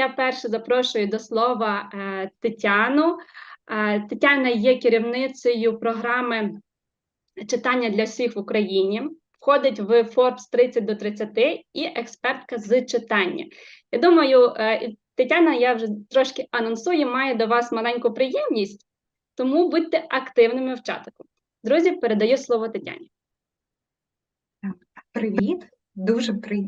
я перше запрошую до слова е, Тетяну. Е, Тетяна є керівницею програми читання для всіх в Україні, входить в Forbes 30 до 30 і експертка з читання. Я думаю, е, Тетяна, я вже трошки анонсую, має до вас маленьку приємність, тому будьте активними в чатику. Друзі, передаю слово Тетяні. Привіт, дуже при...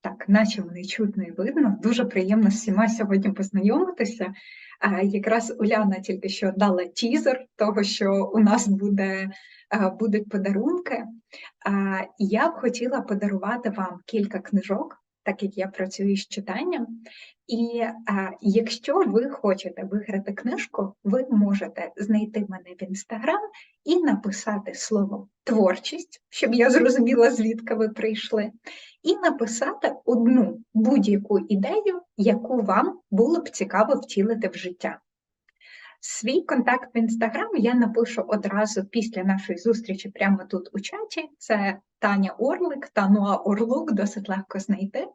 так, наче вони чутно і видно. Дуже приємно з всіма сьогодні познайомитися. Якраз Уляна тільки що дала тізер того, що у нас буде, будуть подарунки. Я б хотіла подарувати вам кілька книжок, так як я працюю з читанням. І а, якщо ви хочете виграти книжку, ви можете знайти мене в інстаграм і написати слово творчість, щоб я зрозуміла, звідки ви прийшли, і написати одну будь-яку ідею, яку вам було б цікаво втілити в життя. Свій контакт в інстаграм я напишу одразу після нашої зустрічі прямо тут у чаті. Це Таня Орлик, Тануа Орлук, досить легко знайти.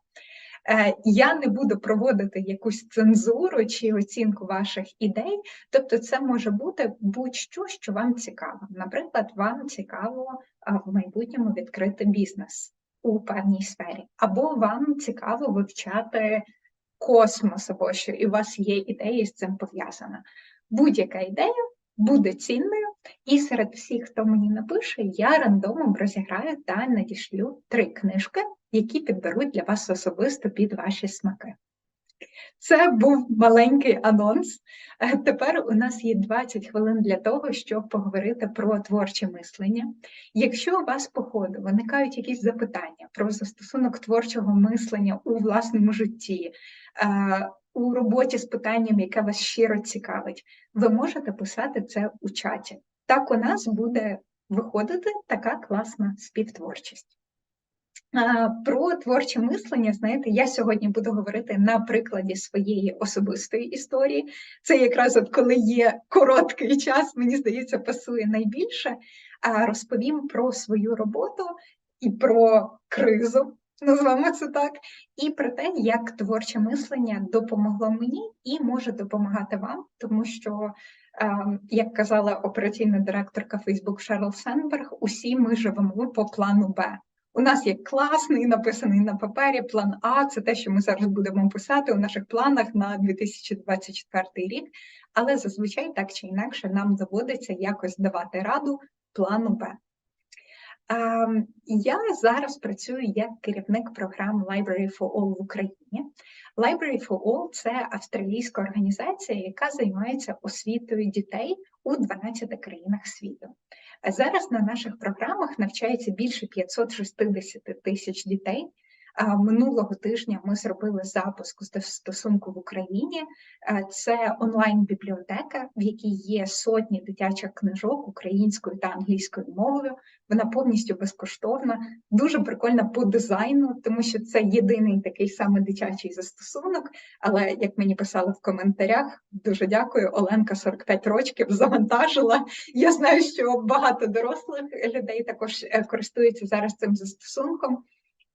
Е, Я не буду проводити якусь цензуру чи оцінку ваших ідей, тобто це може бути будь-що, що вам цікаво. Наприклад, вам цікаво в майбутньому відкрити бізнес у певній сфері, або вам цікаво вивчати космос, або що і у вас є ідеї з цим пов'язана. Будь-яка ідея буде цінною, і серед всіх, хто мені напише, я рандомом розіграю та надішлю три книжки, які підберуть для вас особисто під ваші смаки. Це був маленький анонс. Е, Тепер у нас є 20 хвилин для того, щоб поговорити про творче мислення. Якщо у вас по ходу виникають якісь запитання про застосунок творчого мислення у власному житті, е, у роботі з питанням, яке вас щиро цікавить, ви можете писати це у чаті. Так у нас буде виходити така класна співтворчість. Про творче мислення, знаєте, я сьогодні буду говорити на прикладі своєї особистої історії. Це якраз от коли є короткий час, мені здається, пасує найбільше. А розповім про свою роботу і про кризу, назвемо це так, і про те, як творче мислення допомогло мені і може допомагати вам, тому що. ем, Як казала операційна директорка Facebook Шерл Сенберг, усі ми живемо по плану Б. У нас є класний, написаний на папері план А. Це те, що ми зараз будемо писати у наших планах на 2024 рік. Але зазвичай так чи інакше нам доводиться якось давати раду плану Б. Я зараз працюю як керівник програм Library for All в Україні. Library for All – це австралійська організація, яка займається освітою дітей у 12 країнах світу. А Зараз на наших програмах навчається більше 560 тисяч дітей. Минулого тижня ми зробили запуск стосунку в Україні. Це онлайн-бібліотека, в якій є сотні дитячих книжок українською та англійською мовою. Вона повністю безкоштовна, дуже прикольна по дизайну, тому що це єдиний такий саме дитячий застосунок. Але як мені писали в коментарях, дуже дякую. Оленка 45 років завантажила. Я знаю, що багато дорослих людей також е, користуються зараз цим застосунком.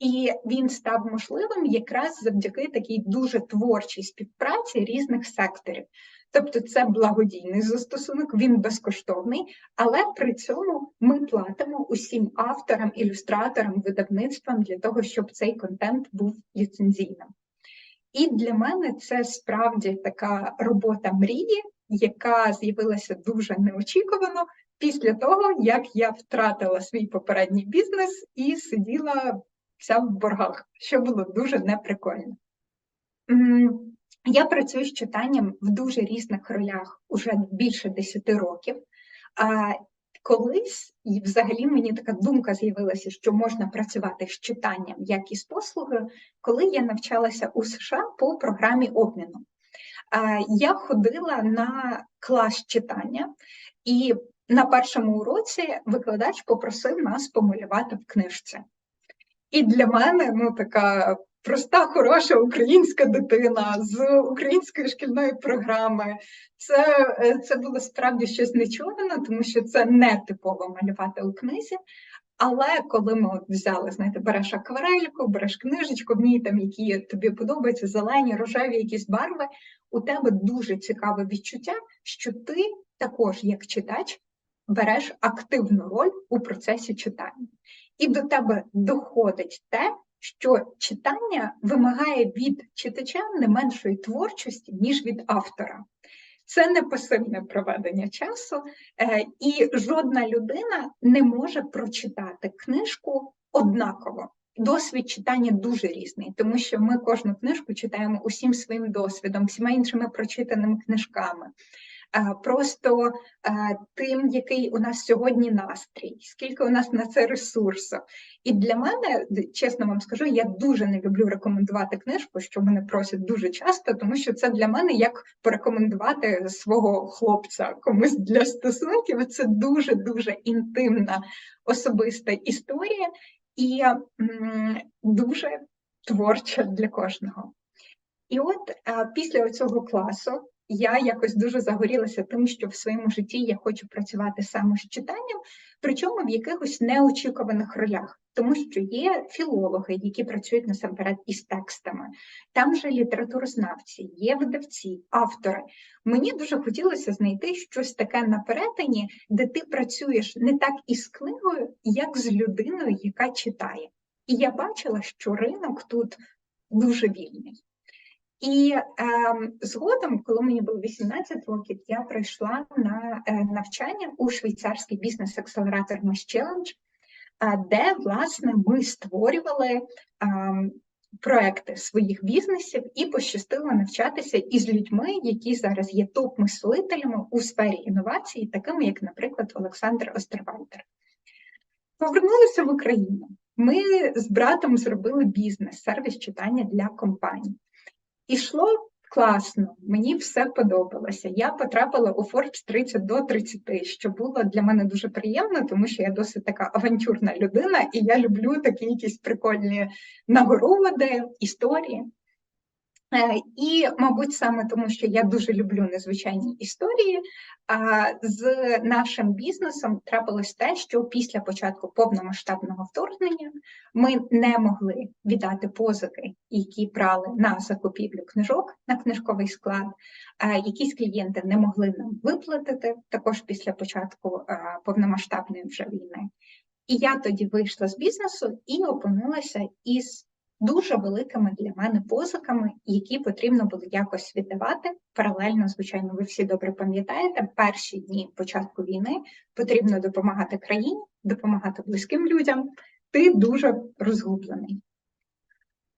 І він став можливим якраз завдяки такій дуже творчій співпраці різних секторів. Тобто це благодійний застосунок, він безкоштовний, але при цьому ми платимо усім авторам, ілюстраторам, видавництвам для того, щоб цей контент був ліцензійним. І для мене це справді така робота мрії, яка з'явилася дуже неочікувано після того, як я втратила свій попередній бізнес і сиділа вся в боргах, що було дуже неприкольно. Я працюю з читанням в дуже різних ролях уже більше 10 років. А колись і взагалі мені така думка з'явилася, що можна працювати з читанням як і з послугою, коли я навчалася у США по програмі обміну. Я ходила на клас читання, і на першому уроці викладач попросив нас помалювати в книжці. І для мене ну така проста, хороша українська дитина з української шкільної програми. Це це було справді щось нечуване, тому що це не типово малювати у книзі. Але коли ми от взяли, знаєте, береш акварельку, береш книжечку, в ній там які тобі подобаються, зелені, рожеві якісь барви, у тебе дуже цікаве відчуття, що ти також, як читач, береш активну роль у процесі читання. І до тебе доходить те, що читання вимагає від читача не меншої творчості, ніж від автора. Це не пасивне проведення часу, е, і жодна людина не може прочитати книжку однаково. Досвід читання дуже різний, тому що ми кожну книжку читаємо усім своїм досвідом, всіма іншими прочитаними книжками. Просто тим, який у нас сьогодні настрій, скільки у нас на це ресурсу. І для мене, чесно вам скажу, я дуже не люблю рекомендувати книжку, що мене просять дуже часто, тому що це для мене як порекомендувати свого хлопця комусь для стосунків. Це дуже дуже інтимна особиста історія і дуже творча для кожного. І от після цього класу я якось дуже загорілася тим, що в своєму житті я хочу працювати саме з читанням, причому в якихось неочікуваних ролях, тому що є філологи, які працюють насамперед із текстами, там же літературознавці, є видавці, автори. Мені дуже хотілося знайти щось таке на перетині, де ти працюєш не так із книгою, як з людиною, яка читає. І я бачила, що ринок тут дуже вільний. І е, згодом, коли мені було 18 років, я прийшла на е, навчання у швейцарський бізнес-акселератор Mesh Challenge, е, де власне ми створювали е, проекти своїх бізнесів і пощастило навчатися із людьми, які зараз є топ-мислителями у сфері інновацій, такими як, наприклад, Олександр Остервальдер. Повернулися в Україну. Ми з братом зробили бізнес, сервіс читання для компаній. Ішло класно, мені все подобалося. Я потрапила у Forbes 30 до 30, що було для мене дуже приємно, тому що я досить така авантюрна людина, і я люблю такі якісь прикольні нагороди, історії. І, мабуть, саме тому, що я дуже люблю незвичайні історії, з нашим бізнесом трапилось те, що після початку повномасштабного вторгнення ми не могли віддати позики, які брали на закупівлю книжок на книжковий склад. Якісь клієнти не могли нам виплатити також після початку повномасштабної вже війни. І я тоді вийшла з бізнесу і опинилася із дуже великими для мене позиками, які потрібно було якось віддавати. Паралельно, звичайно, ви всі добре пам'ятаєте, перші дні початку війни потрібно допомагати країні, допомагати близьким людям. Ти дуже розгублений.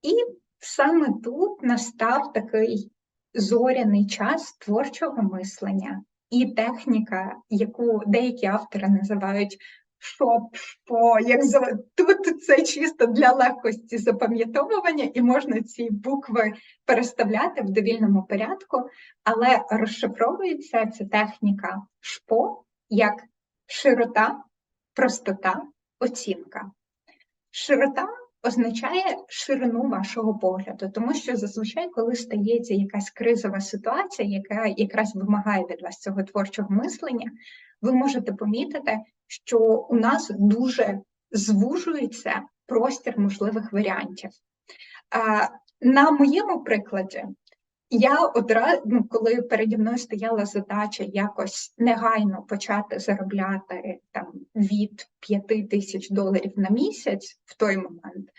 І саме тут настав такий зоряний час творчого мислення і техніка, яку деякі автори називають шоп, шпо, як за тут це чисто для легкості запам'ятовування, і можна ці букви переставляти в довільному порядку, але розшифровується ця техніка шпо як широта, простота, оцінка. Широта означає ширину вашого погляду, тому що зазвичай, коли стається якась кризова ситуація, яка якраз вимагає від вас цього творчого мислення, ви можете помітити, що у нас дуже звужується простір можливих варіантів. На моєму прикладі, я одразу, ну, коли переді мною стояла задача якось негайно почати заробляти там від 5 тисяч доларів на місяць в той момент,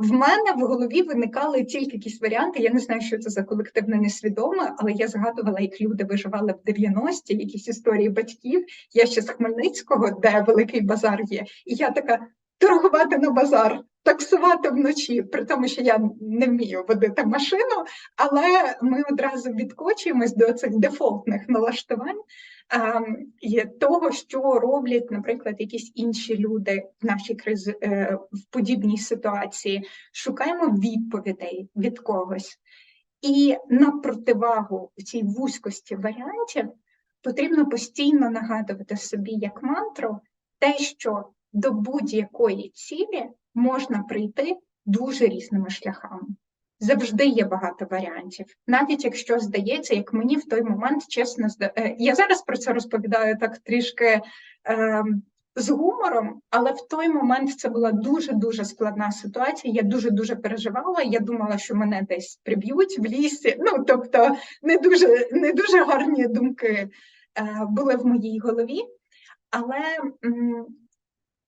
в мене в голові виникали тільки якісь варіанти. Я не знаю, що це за колективне несвідоме, але я згадувала, як люди виживали в 90-ті, якісь історії батьків. Я ще з Хмельницького, де великий базар є, і я така торгувати на базар, таксувати вночі, при тому, що я не вмію водити машину, але ми одразу відкочуємось до цих дефолтних налаштувань. і того, що роблять, наприклад, якісь інші люди в нашій кризи е, в подібній ситуації, шукаємо відповідей від когось. І на противагу цій вузькості варіантів потрібно постійно нагадувати собі як мантру те, що до будь-якої цілі можна прийти дуже різними шляхами. Завжди є багато варіантів, навіть якщо здається, як мені в той момент чесно зда... е, Я зараз про це розповідаю так трішки е, з гумором, але в той момент це була дуже-дуже складна ситуація. Я дуже-дуже переживала. Я думала, що мене десь приб'ють в лісі. Ну, тобто, не дуже, не дуже гарні думки е, були в моїй голові. Але м,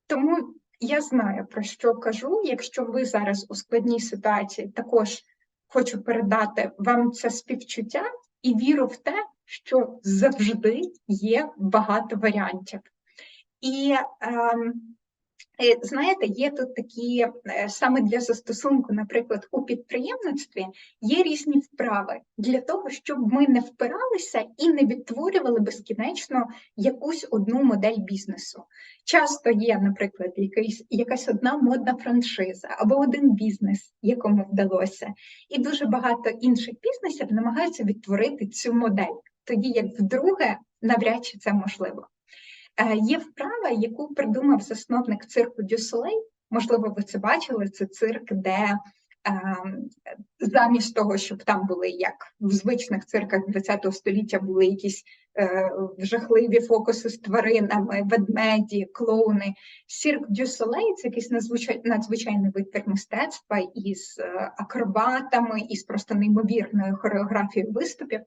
тому я знаю, про що кажу. Якщо ви зараз у складній ситуації, також хочу передати вам це співчуття і віру в те, що завжди є багато варіантів. І ем, знаєте, є тут такі е, саме для застосунку, наприклад, у підприємництві є різні вправи для того, щоб ми не впиралися і не відтворювали безкінечно якусь одну модель бізнесу. Часто є, наприклад, якийсь, якась одна модна франшиза або один бізнес, якому вдалося, і дуже багато інших бізнесів намагаються відтворити цю модель, тоді як вдруге навряд чи це можливо. Е, Є вправа, яку придумав засновник цирку Дюсолей. Можливо, ви це бачили. Це цирк, де е, замість того, щоб там були як в звичних цирках ХХ століття були якісь е, жахливі фокуси з тваринами, ведмеді, клоуни. Цирк Дюсолей це якийсь надзвичай, надзвичайний вид мистецтва із е, акробатами, із просто неймовірною хореографією виступів.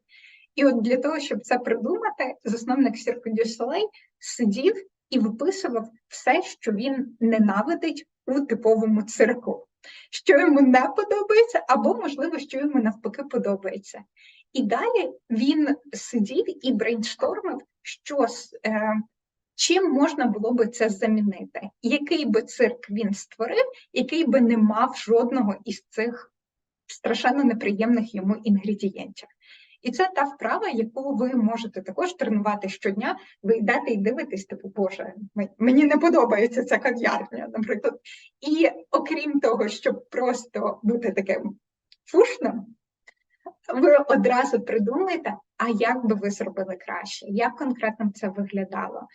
І от для того, щоб це придумати, засновник du Soleil сидів і виписував все, що він ненавидить у типовому цирку, що йому не подобається, або, можливо, що йому навпаки подобається. І далі він сидів і брейнштормив, що е, чим можна було би це замінити, який би цирк він створив, який би не мав жодного із цих страшенно неприємних йому інгредієнтів. І це та вправа, яку ви можете також тренувати щодня. Ви йдете і дивитесь, типу, Боже, мені не подобається ця кав'ярня, наприклад. І окрім того, щоб просто бути таким фушним, ви одразу придумаєте, а як би ви зробили краще, як конкретно це виглядало.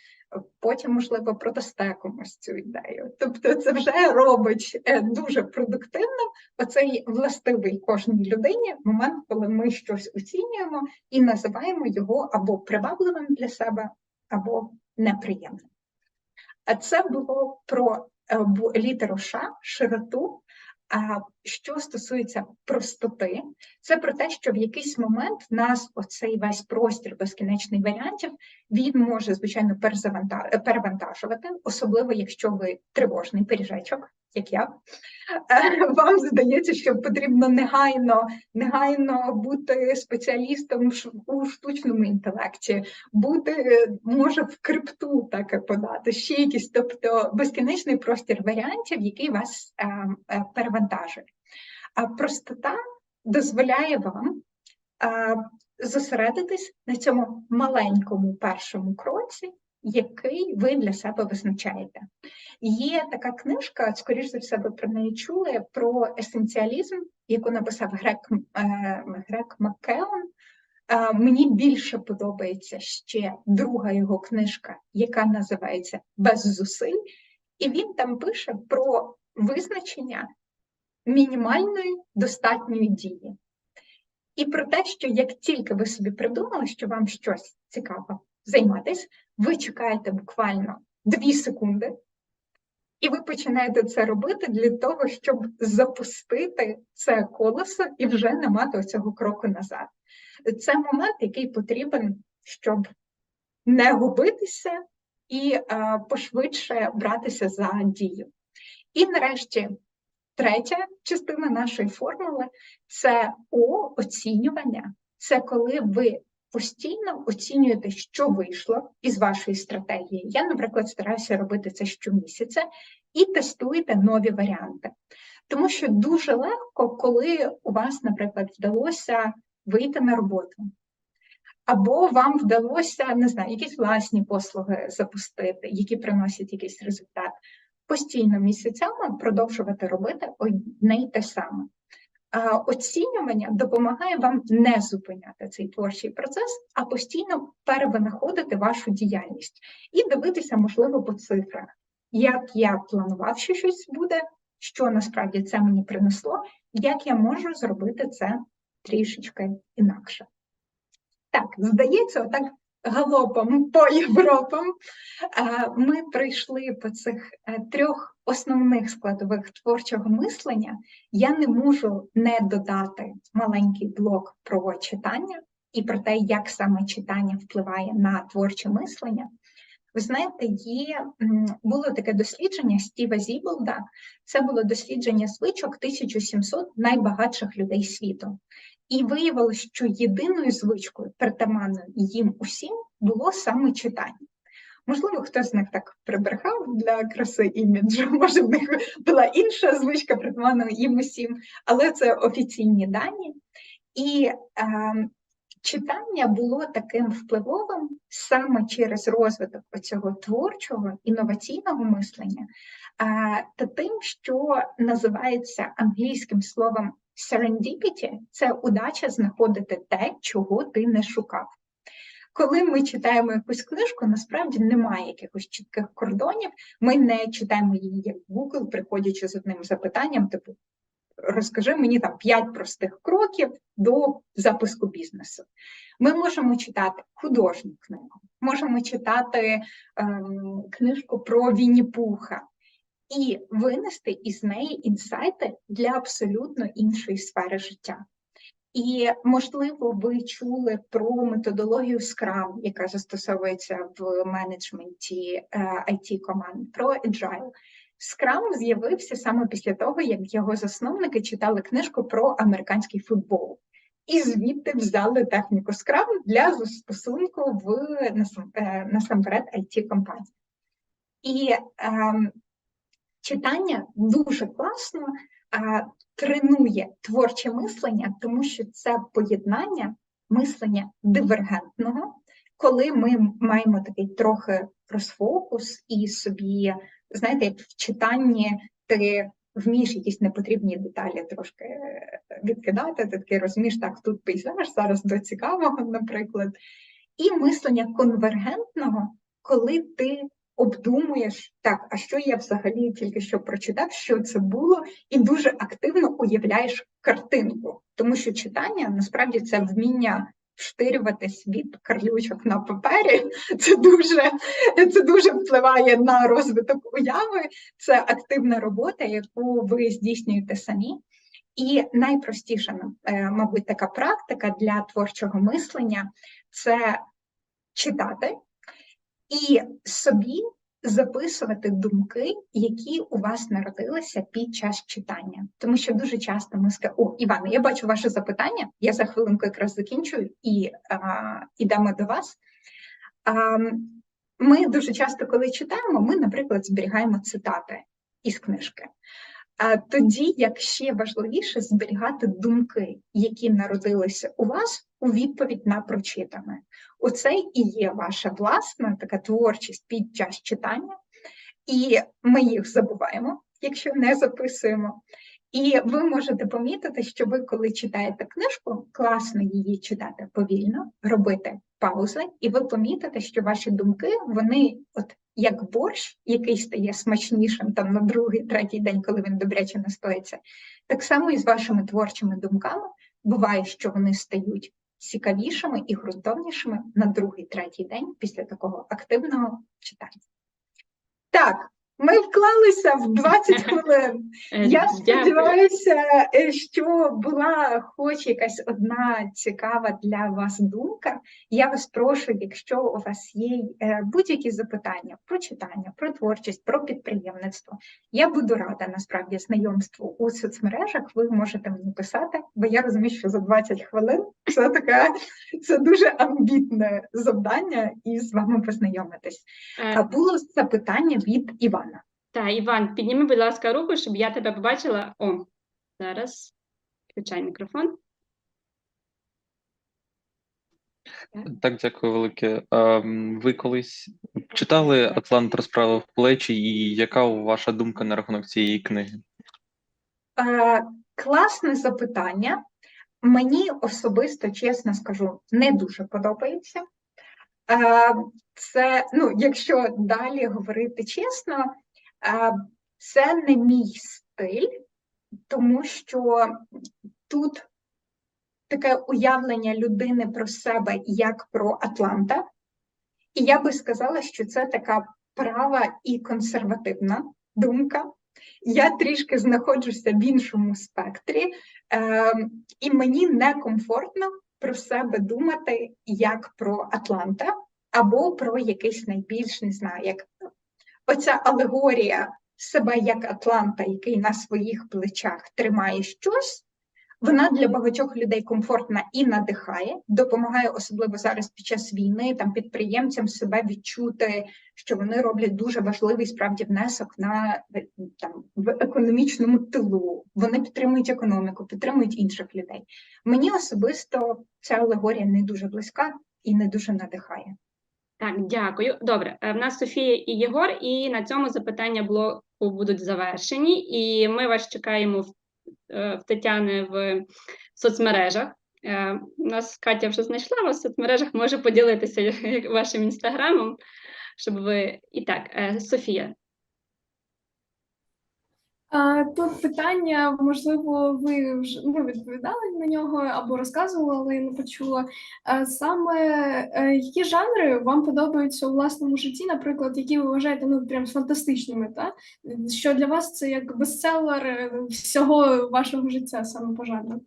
Потім, можливо, продасте цю ідею. Тобто, це вже робить е, дуже продуктивним оцей властивий кожній людині момент, коли ми щось оцінюємо і називаємо його або привабливим для себе, або неприємним. А це було про е, літеру Ш, широту. Що стосується простоти, це про те, що в якийсь момент нас оцей весь простір безкінечний варіантів він може звичайно перевантажувати, особливо якщо ви тривожний пиріжечок, як я. Е, Вам здається, що потрібно негайно, негайно бути спеціалістом у штучному інтелекті, бути е, може в крипту таке подати, ще якісь, тобто безкінечний простір варіантів, який вас е, перевантажує. А простота дозволяє вам зосередитись на цьому маленькому першому кроці, який ви для себе визначаєте. Є така книжка, скоріш за все, ви про неї чули, про есенціалізм, яку написав Грек, е, Грек Маккеон. Е, Мені більше подобається ще друга його книжка, яка називається Без зусиль, і він там пише про визначення мінімальної достатньої дії. І про те, що як тільки ви собі придумали, що вам щось цікаво займатися, ви чекаєте буквально 2 секунди, і ви починаєте це робити для того, щоб запустити це колесо і вже не мати цього кроку назад. Це момент, який потрібен, щоб не губитися і е, пошвидше братися за дію. І нарешті третя частина нашої формули це О, оцінювання. Це коли ви постійно оцінюєте, що вийшло із вашої стратегії. Я, наприклад, стараюся робити це щомісяця і тестуєте нові варіанти. Тому що дуже легко, коли у вас, наприклад, вдалося вийти на роботу, або вам вдалося не знаю, якісь власні послуги запустити, які приносять якийсь результат, постійно місяцями продовжувати робити одне й те саме. Оцінювання допомагає вам не зупиняти цей творчий процес, а постійно перевинаходити вашу діяльність і дивитися, можливо, по цифрах, як я планував, що щось буде, що насправді це мені принесло, як я можу зробити це трішечки інакше. Так, здається, отак галопом по Європам. Е, Ми пройшли по цих е, трьох основних складових творчого мислення. Я не можу не додати маленький блок про читання і про те, як саме читання впливає на творче мислення. Ви знаєте, є було таке дослідження Стіва Зіболда. Це було дослідження звичок 1700 найбагатших людей світу. І виявилось, що єдиною звичкою, притаманною їм усім, було саме читання. Можливо, хтось з них так прибрехав для краси іміджу, може, в них була інша звичка, притаманна їм усім, але це офіційні дані. І е, читання було таким впливовим саме через розвиток цього творчого інноваційного мислення, е, та тим, що називається англійським словом serendipity – це удача знаходити те, чого ти не шукав. Коли ми читаємо якусь книжку, насправді немає якихось чітких кордонів. Ми не читаємо її як Google, приходячи з одним запитанням, типу розкажи мені там п'ять простих кроків до запуску бізнесу. Ми можемо читати художню книгу, можемо читати ем, книжку про Вінні-Пуха і винести із неї інсайти для абсолютно іншої сфери життя. І, можливо, ви чули про методологію Scrum, яка застосовується в менеджменті it команд про Agile. Scrum з'явився саме після того, як його засновники читали книжку про американський футбол. І звідти взяли техніку Scrum для застосунку в е, насамперед it компанії. І ем, читання дуже класно е, тренує творче мислення, тому що це поєднання мислення дивергентного, коли ми маємо такий трохи розфокус і собі, знаєте, як в читанні ти вмієш якісь непотрібні деталі трошки е, відкидати, ти такий розумієш, так, тут пейзаж, зараз до цікавого, наприклад. І мислення конвергентного, коли ти обдумуєш, так, а що я взагалі тільки що прочитав, що це було, і дуже активно уявляєш картинку, тому що читання насправді це вміння вштирюватись від карлючок на папері. Це дуже, це дуже впливає на розвиток уяви. Це активна робота, яку ви здійснюєте самі. І найпростіша, е, мабуть, така практика для творчого мислення це читати і собі записувати думки, які у вас народилися під час читання. Тому що дуже часто ми скажемо, о, Іване, я бачу ваше запитання, я за хвилинку якраз закінчую і а, ідемо до вас. А, ми дуже часто, коли читаємо, ми, наприклад, зберігаємо цитати із книжки. А тоді, як ще важливіше, зберігати думки, які народилися у вас у відповідь на прочитане. Оце і є ваша власна така творчість під час читання, і ми їх забуваємо, якщо не записуємо. І ви можете помітити, що ви, коли читаєте книжку, класно її читати повільно, робити паузи, і ви помітите, що ваші думки, вони от як борщ, який стає смачнішим там на другий, третій день, коли він добряче настоїться, так само і з вашими творчими думками буває, що вони стають цікавішими і грунтовнішими на другий, третій день після такого активного читання. Так, ми вклалися в 20 хвилин. Е, Я сподіваюся, е, що була хоч якась одна цікава для вас думка. Я вас прошу, якщо у вас є е, будь-які запитання про читання, про творчість, про підприємництво, я буду рада насправді знайомству у соцмережах. Ви можете мені писати, бо я розумію, що за 20 хвилин це таке це дуже амбітне завдання і з вами познайомитись. А було запитання від Івана. Так, Іван, підніми, будь ласка, руку, щоб я тебе побачила. О, зараз включай мікрофон. Так, дякую велике. Ем, Ви колись читали Атлант розправив плечі, і яка ваша думка на рахунок цієї книги? Е, Класне запитання. Мені особисто, чесно скажу, не дуже подобається. Е, Це, ну, якщо далі говорити чесно, це не мій стиль, тому що тут таке уявлення людини про себе як про Атланта, І я би сказала, що це така права і консервативна думка. Я трішки знаходжуся в іншому спектрі, ем, і мені некомфортно про себе думати як про Атланта або про якийсь найбільш, не знаю, як оця алегорія себе як Атланта, який на своїх плечах тримає щось. Вона для багатьох людей комфортна і надихає, допомагає особливо зараз під час війни там підприємцям себе відчути, що вони роблять дуже важливий справді внесок на е, там в економічному тилу. Вони підтримують економіку, підтримують інших людей. Мені особисто ця алегорія не дуже близька і не дуже надихає. Так, дякую. Добре, е, в нас Софія і Єгор, і на цьому запитання блоку будуть завершені. І ми вас чекаємо в, е, в Тетяни в соцмережах. Е, У нас Катя вже знайшла вас в соцмережах, може поділитися вашим інстаграмом, щоб ви. І так, Софія. А, Тут питання, можливо, ви вже ну, відповідали на нього або розказували, але я не почула. А Саме е, які жанри вам подобаються у власному житті, наприклад, які ви вважаєте ну, прям фантастичними, та? що для вас це як бестселер е, всього вашого життя саме по жанру?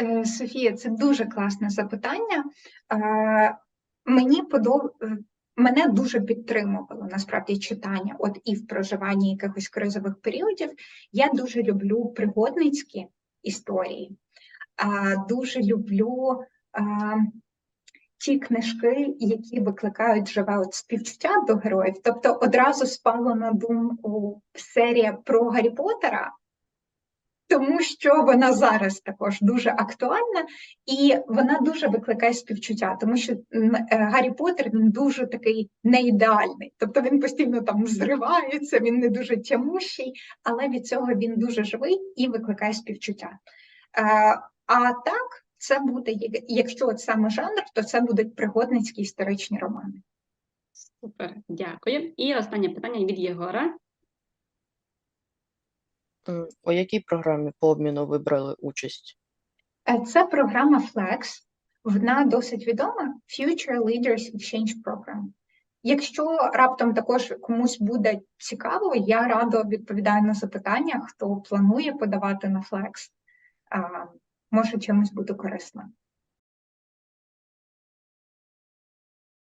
Е, Софія, це дуже класне запитання. Е, Мені подоб... Мене дуже підтримувало насправді читання, от і в проживанні якихось кризових періодів. Я дуже люблю пригодницькі історії, а, дуже люблю ті книжки, які викликають живе от співчуття до героїв. Тобто одразу спало на думку серія про Гаррі Поттера, тому що вона зараз також дуже актуальна, і вона дуже викликає співчуття, тому що е, Гаррі Поттер він дуже такий неідеальний. Тобто він постійно там зривається, він не дуже тямущий, але від цього він дуже живий і викликає співчуття. Е, А так, це буде, якщо от саме жанр, то це будуть пригодницькі історичні романи. Супер, дякую. І останнє питання від Єгора. М, У якій програмі по обміну ви брали участь? Е, Це програма Flex. Вона досить відома Future Leaders Exchange Program. Якщо раптом також комусь буде цікаво, я радо відповідаю на запитання, хто планує подавати на Flex. А, Може чимось бути корисно.